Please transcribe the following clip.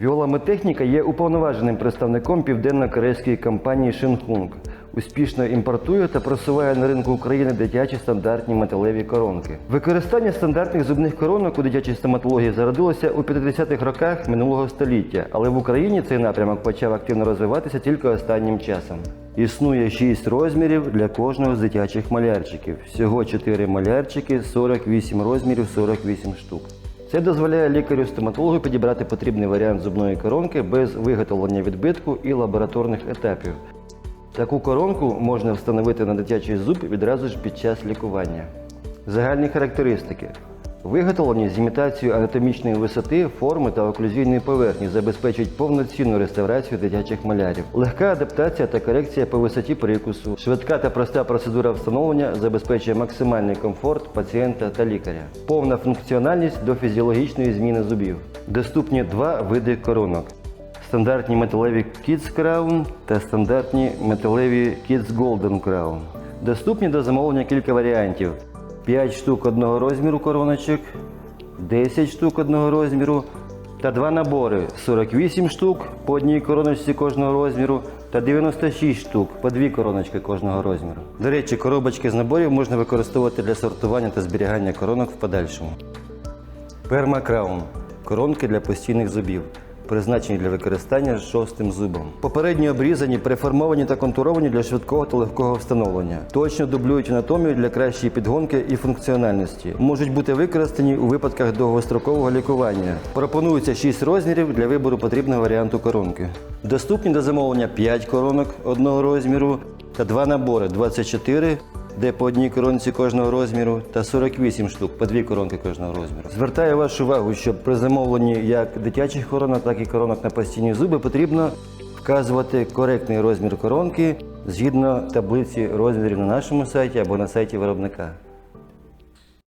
Віоламетехніка є уповноваженим представником південно-корейської компанії Shinhung. Успішно імпортує та просуває на ринку України дитячі стандартні металеві коронки. Використання стандартних зубних коронок у дитячій стоматології зародилося у 50-х роках минулого століття, але в Україні цей напрямок почав активно розвиватися тільки останнім часом. Існує 6 розмірів для кожного з дитячих малярчиків. Всього 4 малярчики, 48 розмірів, 48 штук. Це дозволяє лікарю-стоматологу підібрати потрібний варіант зубної коронки без виготовлення відбитку і лабораторних етапів. Таку коронку можна встановити на дитячий зуб відразу ж під час лікування. Загальні характеристики. Виготовлені з імітацією анатомічної висоти, форми та оклюзійної поверхні забезпечують повноцінну реставрацію дитячих малярів. Легка адаптація та корекція по висоті прикусу. Швидка та проста процедура встановлення забезпечує максимальний комфорт пацієнта та лікаря. Повна функціональність до фізіологічної зміни зубів. Доступні два види коронок. Стандартні металеві Kids Crown та стандартні металеві Kids Golden Crown. Доступні до замовлення кілька варіантів: 5 штук одного розміру короночок, 10 штук одного розміру та два набори 48 штук по одній короночці кожного розміру та 96 штук по дві короночки кожного розміру. До речі, коробочки з наборів можна використовувати для сортування та зберігання коронок в подальшому. Пермакраун коронки для постійних зубів, призначені для використання шостим зубом. Попередньо обрізані, преформовані та контуровані для швидкого та легкого встановлення. Точно дублюють анатомію для кращої підгонки і функціональності. Можуть бути використані у випадках довгострокового лікування. Пропонується 6 розмірів для вибору потрібного варіанту коронки. Доступні до замовлення 5 коронок одного розміру та два набори 24 де по одній коронці кожного розміру та 48 штук по дві коронки кожного розміру. Звертаю вашу увагу, що при замовленні як дитячих коронок, так і коронок на постійні зуби потрібно вказувати коректний розмір коронки згідно таблиці розмірів на нашому сайті або на сайті виробника.